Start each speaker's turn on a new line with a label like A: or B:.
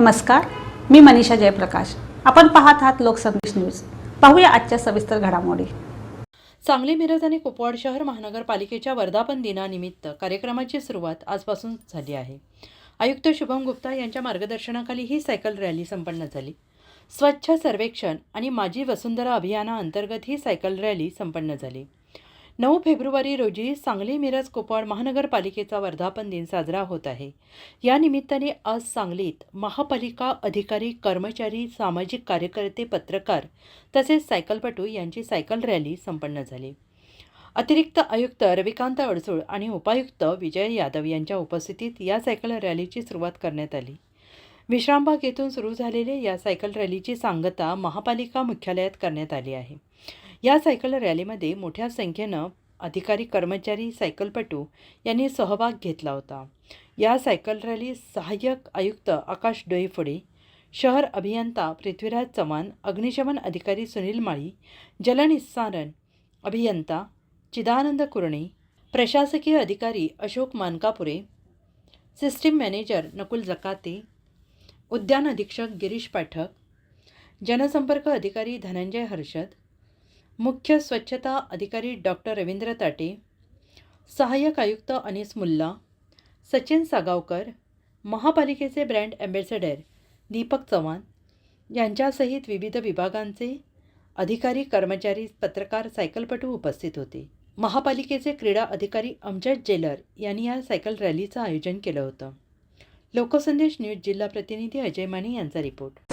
A: नमस्कार मी मनीषा जयप्रकाश. आपण पाहत आहात लोकसंदेश न्यूज. पाहूया आजच्या सविस्तर घडामोडी.
B: सांगली मिरज आणि कुपवाड शहर महानगरपालिकेच्या वर्धापन दिनानिमित्त कार्यक्रमाची सुरुवात आजपासून झाली आहे. आयुक्त शुभम गुप्ता यांच्या मार्गदर्शनाखाली ही सायकल रॅली संपन्न झाली. स्वच्छ सर्वेक्षण आणि माझी वसुंधरा अभियानाअंतर्गत ही सायकल रॅली संपन्न झाली. नऊ फेब्रुवारी रोजी सांगली मिरज कुपवाड महानगरपालिकेचा वर्धापन दिन साजरा होत आहे. या निमित्ताने आज सांगलीत महापालिका अधिकारी कर्मचारी सामाजिक कार्यकर्ते पत्रकार तसेच सायकलपटू यांची सायकल रॅली संपन्न झाली. अतिरिक्त आयुक्त रविकांत अडसूळ आणि उपायुक्त विजय यादव यांच्या उपस्थितीत या सायकल रॅलीची सुरुवात करण्यात आली. विश्रामबाग येथून सुरू झालेल्या या सायकल रॅलीची सांगता महापालिका मुख्यालयात करण्यात आली आहे. या सायकल रॅलीमध्ये मोठ्या संख्येनं अधिकारी कर्मचारी सायकलपटू यांनी सहभाग घेतला होता. या सायकल रॅली सहाय्यक आयुक्त आकाश डोईफोडे शहर अभियंता पृथ्वीराज चव्हाण अग्निशमन अधिकारी सुनील माळी जलनिस्सारण अभियंता चिदानंद कुरणे प्रशासकीय अधिकारी अशोक मानकापुरे सिस्टीम मॅनेजर नकुल जकाते उद्यान अधीक्षक गिरीश पाठक जनसंपर्क अधिकारी धनंजय हर्षद मुख्य स्वच्छता अधिकारी डॉक्टर रवींद्र ताटे सहाय्यक आयुक्त अनिस मुल्ला सचिन सागावकर महापालिकेचे ब्रँड ॲम्बेसेडर दीपक चव्हाण यांच्यासहित विविध विभागांचे अधिकारी कर्मचारी पत्रकार सायकलपटू उपस्थित होते. महापालिकेचे क्रीडा अधिकारी अमजद जेलर यांनी या सायकल रॅलीचं आयोजन केलं होतं. लोकसंदेश न्यूज जिल्हा प्रतिनिधी अजय माने यांचा रिपोर्ट.